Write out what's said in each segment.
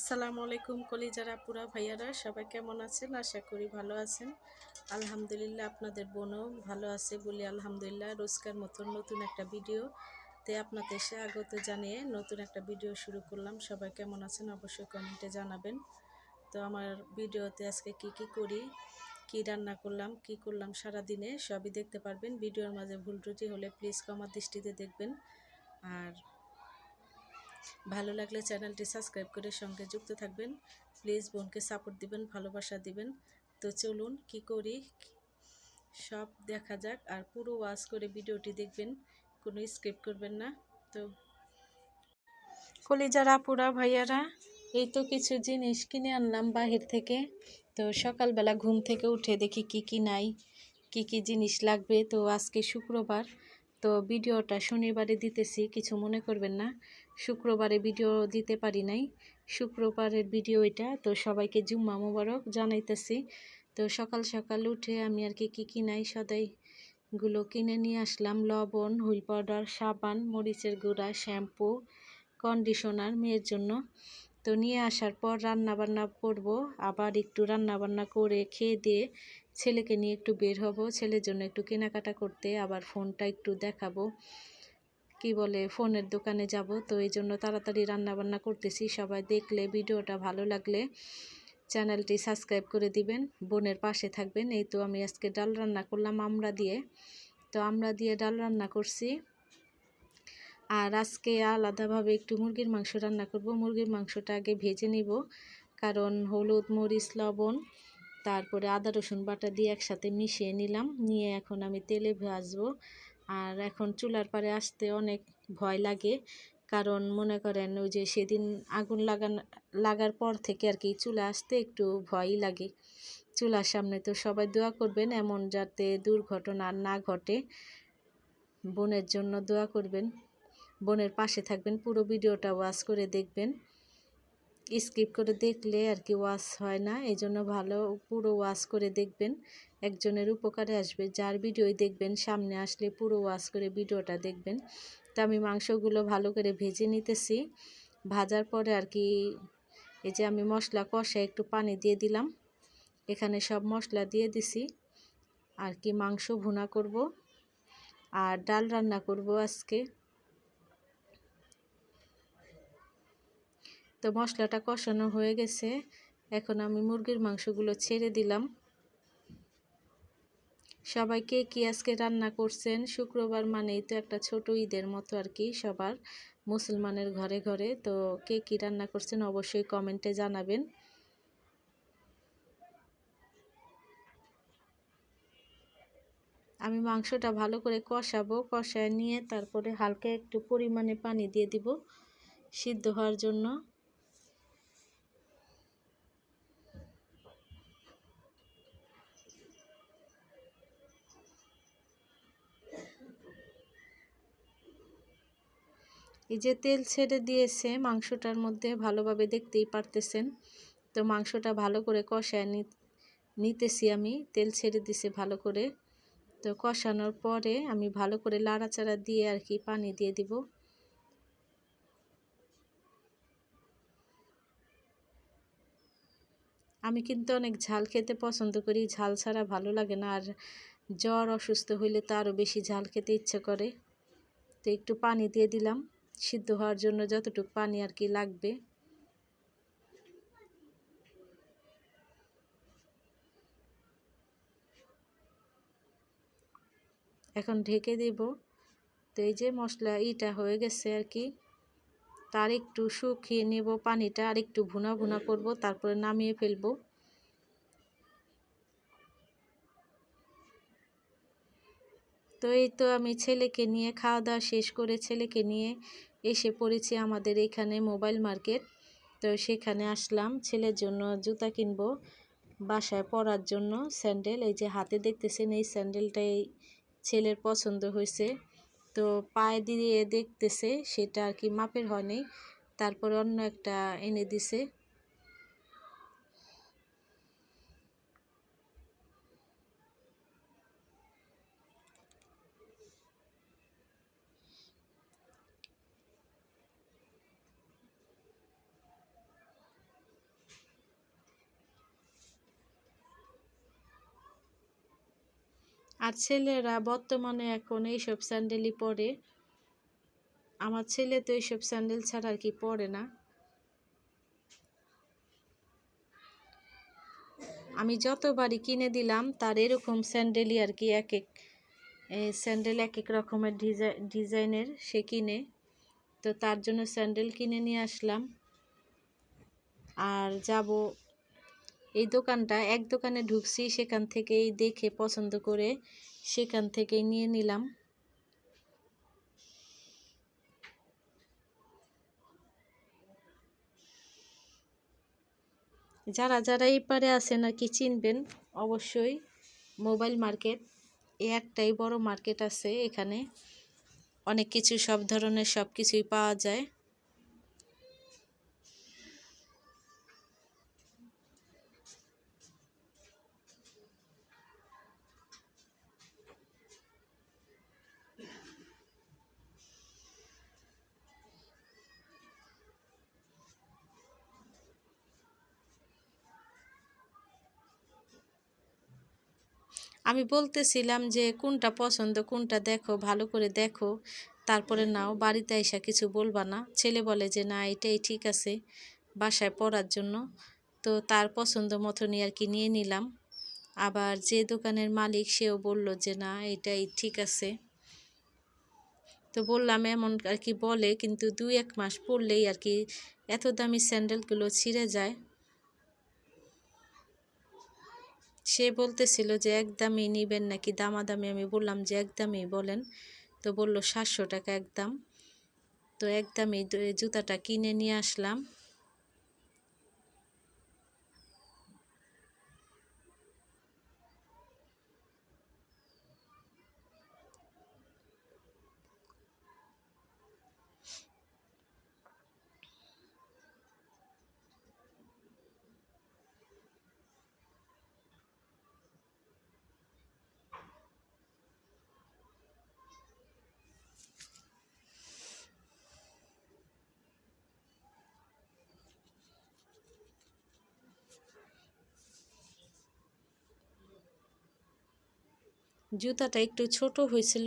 আসসালামু আলাইকুম কলিজারা পুরা ভাইয়ারা, সবাই কেমন আছেন? আশা করি ভালো আছেন। আলহামদুলিল্লাহ আপনাদের বোনও ভালো আছে বলি আলহামদুলিল্লাহ রোজকার মতন নতুন একটা ভিডিও তে আপনাদের স্বাগত জানিয়ে নতুন একটা ভিডিও শুরু করলাম। সবাই কেমন আছেন অবশ্যই কমেন্টে জানাবেন। তো আমার ভিডিওতে আজকে কি কি করি, কি রান্না করলাম, কি করলাম সারা দিনে সবই দেখতে পারবেন। ভিডিওর মাঝে ভুল ত্রুটি হলে প্লিজ কমার দৃষ্টিতে দেখবেন। আর ভালো লাগলে চ্যানেলটি সাবস্ক্রাইব করে সঙ্গে যুক্ত থাকবেন। প্লিজ বোনকে সাপোর্ট দিবেন, ভালোবাসা দিবেন। তো চলুন কি করি? সব দেখা যাক আর পুরো ওয়াচ করে ভিডিওটি দেখবেন, কোনো স্কিপ করবেন না। তো কলিজারা পুরা ভাইয়ারা, এই তো কিছু জিনিস কিনে আনলাম বাহির থেকে। তো সকালবেলা ঘুম থেকে উঠে দেখি কি কি নাই, কি কি জিনিস লাগবে। তো আজকে শুক্রবার, তো ভিডিওটা শনিবারে দিতেছি, কিছু মনে করবেন না। শুক্রবারে ভিডিও দিতে পারি নাই। শুক্রবারের ভিডিও এটা। তো সবাইকে জুম্মা মোবারক জানাইতেছি। তো সকাল সকাল উঠে আমি আর কি, কী কী নাই সদাইগুলো কিনে নিয়ে আসলাম। লবণ, হুইল পাউডার, সাবান, মরিচের গুঁড়া, শ্যাম্পু কন্ডিশনার মেয়ের জন্য। তো নিয়ে আসার পর রান্না বান্না করব। আবার একটু রান্না বান্না করে খেয়ে দিয়ে ছেলেকে নিয়ে একটু বের হব। ছেলের জন্য একটু কেনাকাটা করতে। আবার ফোনটা একটু দেখাবো। কি বলে, ফোনের দোকানে যাব। তো এই জন্য তাড়াতাড়ি রান্না বান্না করতেছি। সবাই দেখলে ভিডিওটা ভালো লাগলে চ্যানেলটি সাবস্ক্রাইব করে দিবেন, বোনের পাশে থাকবেন। এই তো আমি আজকে ডাল রান্না করলাম আমরা দিয়ে। তো আমরা দিয়ে ডাল রান্না করছি। আর আজকে আলাদাভাবে একটু মুরগির মাংস রান্না করব। মুরগির মাংসটা আগে ভেজে নিব। কারণ হলুদ, মরিচ, লবণ, তারপরে আদা, রসুন বাটা দিয়ে একসাথে মিশিয়ে নিলাম। নিয়ে এখন আমি তেলে ভাজবো। আর এখন চুলার পারে আসতে অনেক ভয় লাগে। কারণ মনে করেন ওই যে সেদিন আগুন লাগান, লাগার পর থেকে আর কি চুলা আসতে একটু ভয়ই লাগে। চুলার সামনে তো সবাই দোয়া করবেন, এমন যাতে দুর্ঘটনা না ঘটে। বোনের জন্য দোয়া করবেন। বোনের পাশে থাকবেন, পুরো ভিডিওটা ওয়াচ করে দেখবেন। স্কিপ করে দেখলে আর কি ওয়াশ হয় না। এই জন্য ভালো পুরো ওয়াশ করে দেখবেন। একজনের উপকারে আসবে। যার ভিডিওই দেখবেন, সামনে আসলে পুরো ওয়াশ করে ভিডিওটা দেখবেন। তো আমি মাংসগুলো ভালো করে ভেজে নিতেছি। ভাজার পরে আর কি এই যে আমি মশলা কষা একটু পানি দিয়ে দিলাম। এখানে সব মশলা দিয়ে দিছি। আর কি মাংস ভুনা করব। আর ডাল রান্না করব আজকে। তো মশলাটা কষানো হয়ে গেছে। এখন আমি মুরগির মাংসগুলো ছেড়ে দিলাম। সবাইকে কি আজকে রান্না করছেন? শুক্রবার মানেই তো একটা ছোট ঈদের মতো আর কি সবার, মুসলমানের ঘরে ঘরে। তো কে কি রান্না করছেন অবশ্যই কমেন্টে জানাবেন। আমি মাংসটা ভালো করে কষাবো, কষায় নিয়ে তারপরে হালকা একটু পরিমাণে পানি দিয়ে দিব সিদ্ধ হওয়ার জন্য। এই যে তেল ছেড়ে দিয়েছে মাংসটার মধ্যে ভালোভাবে দেখতেই পারতেছেন। তো মাংসটা ভালো করে কষায় নিতেছি আমি। তেল ছেড়ে দিছে ভালো করে। তো কষানোর পরে আমি ভালো করে লাড়াচাড়া দিয়ে আর কি পানি দিয়ে দিব। আমি কিন্তু অনেক ঝাল খেতে পছন্দ করি। ঝাল ছাড়া ভালো লাগে না। আর জ্বর অসুস্থ হইলে তো আরও বেশি ঝাল খেতে ইচ্ছে করে। তো একটু পানি দিয়ে দিলাম। সিদ্ধ হওয়ার জন্য যতটুকু পানি আর কি লাগবে। এখন ঢেকে দেব। তো এই যে মশলা ইটা হয়ে গেছে আর কি, তার একটু শুকিয়ে নেব পানিটা, আর একটু ভুনা ভুনা করব, তারপরে নামিয়ে ফেলব। তো এই তো আমি ছেলেকে নিয়ে, খাওয়া দাওয়া শেষ করে ছেলেকে নিয়ে এসে পড়েছি আমাদের এখানে মোবাইল মার্কেট। তো সেখানে আসলাম, ছেলের জন্য জুতা কিনবো, বাসায় পরার জন্য স্যান্ডেল। এই যে হাতে দেখতেছেন, এই স্যান্ডেলটাই ছেলের পছন্দ হয়েছে। তো পায়ে দিয়ে দেখতেছে, সেটা আর কি মাপের হয়নি। তারপর অন্য একটা এনে দিছে। আর ছেলেরা বর্তমানে এখন এইসব স্যান্ডেলই পরে। আমার ছেলে তো এইসব স্যান্ডেল ছাড়া আর কি পরে না। আমি যতবারই কিনে দিলাম, তার এরকম স্যান্ডেলই আর কি এক এক স্যান্ডেল এক এক রকমের ডিজাইনের সে কিনে। তো তার জন্য স্যান্ডেল কিনে নিয়ে আসলাম। আর যাব এই দোকানটা এক দোকানে ঢুকছি, সেখান থেকেই দেখে পছন্দ করে সেখান থেকেই নিয়ে নিলাম। যারা যারা এই পারে আছেন আর কি চিনবেন, অবশ্যই মোবাইল মার্কেট, এ একটাই বড় মার্কেট আছে এখানে। অনেক কিছু, সব ধরনের সব কিছুই পাওয়া যায়। আমি বলতেছিলাম যে কোনটা পছন্দ কোনটা দেখো ভালো করে দেখো। তারপরে নাও বাড়িতে এসা কিছু বলবা না। ছেলে বলে যে না এটাই ঠিক আছে বাসায় পড়ার জন্য। তো তার পছন্দ মতনই আর কি নিয়ে নিলাম। আবার যে দোকানের মালিক সেও বলল যে না এটাই ঠিক আছে। তো বললাম এমন আর কি বলে। কিন্তু দুই এক মাস পরলেই আর কি এত দামি স্যান্ডেলগুলো ছিঁড়ে যায়। সে বলতেছিল যে, একদমই নিবেন নাকি? দামাদামি আমি বললাম যে, একদমই। বলেন। তো বলল, সাতশো টাকা একদম। তো একদমই জুতাটা কিনে নিয়ে আসলাম। জুতাটা একটু ছোট হয়েছিল।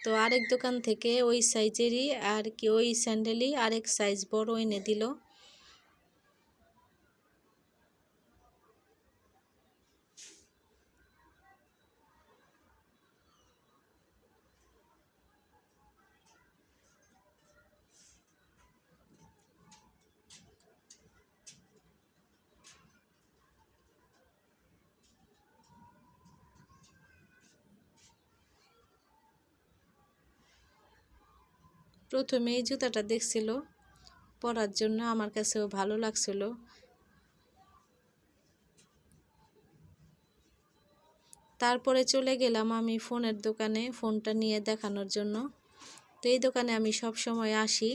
তো আরেক দোকান থেকে ওই সাইজেরই আর কি ওই স্যান্ডেলই আরেক সাইজ বড় এনে দিল। প্রথমে এই জুতাটা দেখছিল, পরার জন্য আমার কাছেও ভালো লাগছিল। তারপরে চলে গেলাম আমি ফোনের দোকানে ফোনটা নিয়ে দেখানোর জন্য। তো এই দোকানে আমি সব সময় আসি।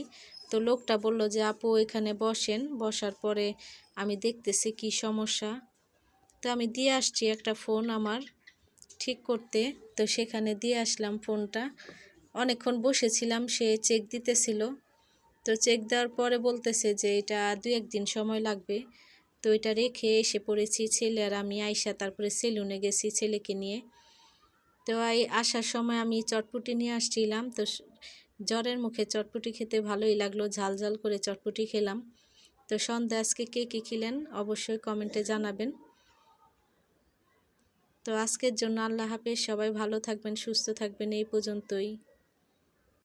তো লোকটা বলল যে, আপু, এখানে বসেন। বসার পরে আমি দেখতেছি কি সমস্যা। তো আমি দিয়ে আসছি একটা ফোন আমার ঠিক করতে। তো সেখানে দিয়ে আসলাম ফোনটা। অনেকক্ষণ বসেছিলাম, সে চেক দিতেছিল। তো চেক দেওয়ার পরে বলতেছে যে, এটা দু একদিন সময় লাগবে। তো এটা রেখে এসে পড়েছি। ছেলে আর আমি আইসা তারপরে সেলুনে গেছি ছেলেকে নিয়ে। তো এই আসার সময় আমি চটপুটি নিয়ে আসছিলাম। তো জ্বরের মুখে চটপুটি খেতে ভালোই লাগল, ঝাল ঝাল করে চটপুটি খেলাম। তো সন্ধ্যা আজকে কে কী খেলেন অবশ্যই কমেন্টে জানাবেন। তো আজকের জন্য আল্লাহ হাফেজ, সবাই ভালো থাকবেন, সুস্থ থাকবেন, এই পর্যন্তই।